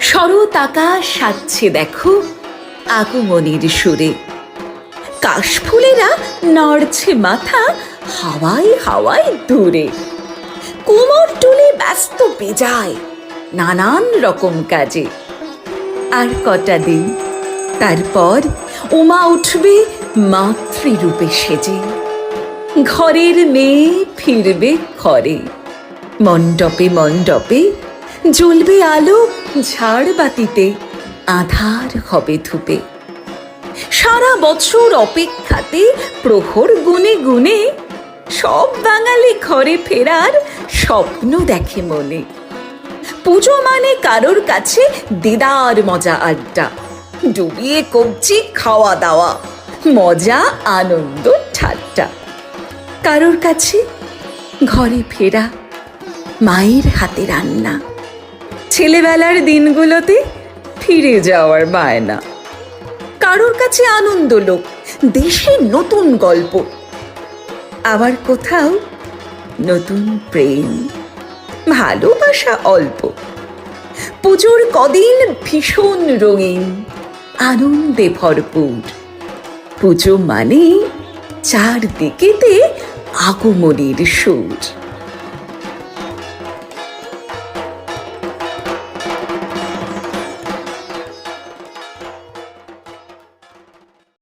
শরৎ আকাশ সাজছে দেখো, আগমনির সুরে। কাশফুলেরা নড়ছে মাথা হাওয়ায় হাওয়ায় দূরে। কোমর টুলে ব্যস্ত বেজায়। নানান রকম কাজে। আর কটা দিন, তারপর উমা উঠবে মাতৃরূপে সেজে। ঘরের মেয়ে ফিরবে ঘরে মণ্ডপে মণ্ডপে জ্বলবে আলো ঝাড়বাতিতে আধার হবে ধূপে। সারা বছর অপেক্ষাতে প্রহর গুনে গুনে সব বাঙালি ঘরে ফেরার স্বপ্ন দেখে মনে। পুজো মানে কারোর কাছে দিদার মজা আড্ডা। ডুবিয়ে কবজি খাওয়া দাওয়া মজা, আনন্দ, ঠাট্টা। কারোর কাছে ঘরে ফেরা, মায়ের হাতে রান্না। ছেলেবেলার দিনগুলোতে ফিরে যাওয়ার বায়না। কারোর কাছে আনন্দ লোক, দেশের নতুন গল্প। আবার কোথাও নতুন প্রেম। ভালোবাসা অল্প। পুজোর কদিন ভীষণ রঙিন আনন্দে ভরপুর। পুজো মানে চারদিকেতে আগমনের সুর।